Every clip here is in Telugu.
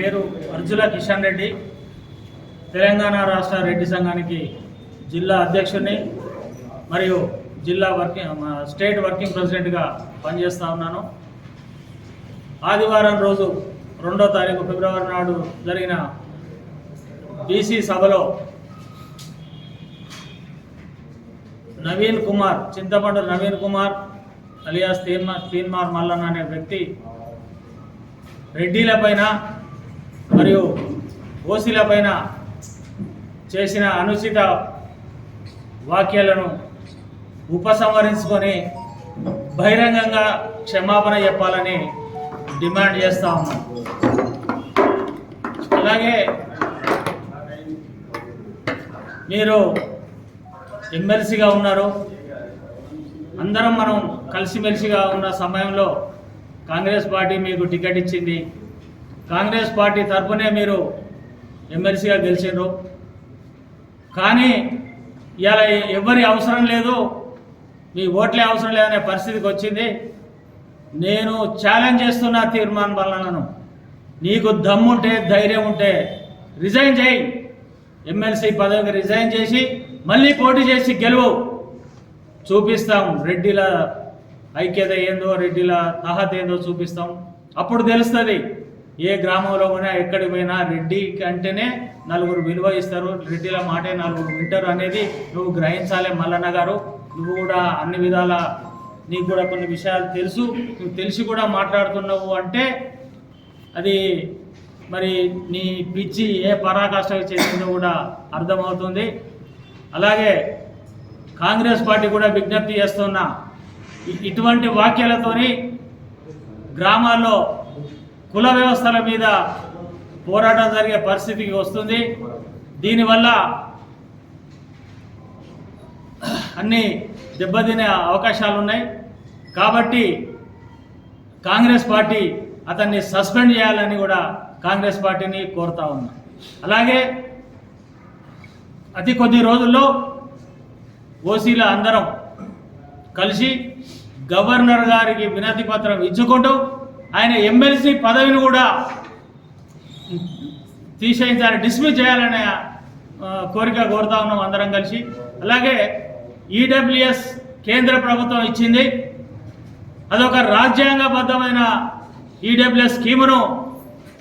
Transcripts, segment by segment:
పేరు అర్జుల కిషన్ రెడ్డి. తెలంగాణ రాష్ట్ర రెడ్డి సంఘానికి జిల్లా అధ్యక్షుడిని మరియు జిల్లా వర్కింగ్ స్టేట్ వర్కింగ్ ప్రెసిడెంట్గా పనిచేస్తూ ఉన్నాను. ఆదివారం రోజు రెండో తారీఖు ఫిబ్రవరి నాడు జరిగిన బీసీ సభలో నవీన్ కుమార్ చింతపండు నవీన్ కుమార్ అలియాస్ తీన్మార్ తీన్మార్ మల్లన్న అనే వ్యక్తి రెడ్డిల పైన మరియు ఓసీల పైన చేసిన అనుచిత వాక్యాలను ఉపసంహరించుకొని బహిరంగంగా క్షమాపణ చెప్పాలని డిమాండ్ చేస్తా ఉన్నాం. అలాగే మీరు ఎమ్మెల్సీగా ఉన్నారు. అందరం మనం కలిసిమెలిసిగా ఉన్న సమయంలో కాంగ్రెస్ పార్టీ మీకు టికెట్ ఇచ్చింది. కాంగ్రెస్ పార్టీ తరఫునే మీరు ఎమ్మెల్సీగా గెలిచిండ్రు. కానీ ఇలా ఎవరి అవసరం లేదు మీ ఓట్లే అవసరం లేదనే పరిస్థితికి వచ్చింది. నేను ఛాలెంజ్ చేస్తున్న తీర్మానం వలనను నీకు దమ్ముంటే ధైర్యం ఉంటే రిజైన్ చేయి. ఎమ్మెల్సీ పదవికి రిజైన్ చేసి మళ్ళీ పోటీ చేసి గెలువు. చూపిస్తాం రెడ్డిల ఐక్యత ఏందో రెడ్డిల తహత ఏందో చూపిస్తాం. అప్పుడు తెలుస్తుంది. ఏ గ్రామంలో పోయినా ఎక్కడికి పోయినా రెడ్డి అంటేనే నలుగురు విలువ ఇస్తారు. రెడ్డిల మాటే నలుగురు వింటారు అనేది నువ్వు గ్రహించాలి మల్లన్న గారు. నువ్వు కూడా అన్ని విధాల నీకు కూడా కొన్ని విషయాలు తెలుసు. నువ్వు తెలిసి కూడా మాట్లాడుతున్నావు అంటే అది మరి నీ పిచ్చి ఏ పరాకాష్ట చేసిందో కూడా అర్థమవుతుంది. అలాగే కాంగ్రెస్ పార్టీ కూడా విజ్ఞప్తి చేస్తున్న. ఇటువంటి వాక్యాలతోని గ్రామాల్లో కుల వ్యవస్థల మీద పోరాటం జరిగే పరిస్థితికి వస్తుంది. దీనివల్ల అన్ని దెబ్బతినే అవకాశాలు ఉన్నాయి కాబట్టి కాంగ్రెస్ పార్టీ అతన్ని సస్పెండ్ చేయాలని కూడా కాంగ్రెస్ పార్టీని కోరుతా ఉన్నా అలాగే అతి కొద్ది రోజుల్లో ఓసీల అందరం కలిసి గవర్నర్ గారికి వినతి పత్రం ఇచ్చుకుంటూ ఆయన ఎమ్మెల్సీ పదవిని కూడా తీసేయించాలి డిస్మిస్ చేయాలనే కోరిక కోరుతా ఉన్నాం అందరం కలిసి. అలాగే ఈడబ్ల్యూఎస్ కేంద్ర ప్రభుత్వం ఇచ్చింది. అదొక రాజ్యాంగబద్ధమైన ఈడబ్ల్యూఎస్ స్కీమును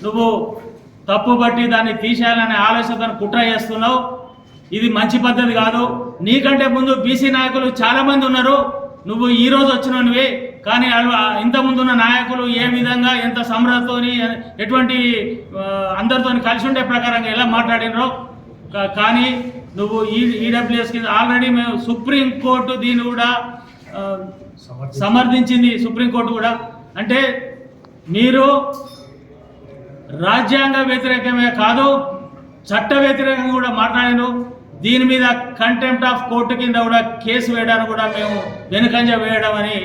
నువ్వు తప్పు బట్టి దాన్ని తీసేయాలనే ఆలోచనతో కుట్ర చేస్తున్నావు. ఇది మంచి పద్ధతి కాదు. నీకంటే ముందు బీసీ నాయకులు చాలామంది ఉన్నారు. నువ్వు ఈ రోజు వచ్చినవి కానీ ఇంత ముందు ఉన్న నాయకులు ఏ విధంగా ఎంత సమరతోని ఎటువంటి అందరితో కలిసి ఉండే ప్రకారంగా ఎలా మాట్లాడినరో కానీ నువ్వు ఈ ఈడబ్ల్యూఎస్ కింద ఆల్రెడీ మేము సుప్రీం కోర్టు దీన్ని కూడా సమర్థించింది. సుప్రీంకోర్టు కూడా. అంటే మీరు రాజ్యాంగ వ్యతిరేకమే కాదు చట్ట వ్యతిరేకంగా కూడా మాట్లాడారు దీని మీద కంటెంప్ట్ ఆఫ్ కోర్టు కింద కూడా కేసు వేయడానికి కూడా మేము వెనుకంజ వేయడం అని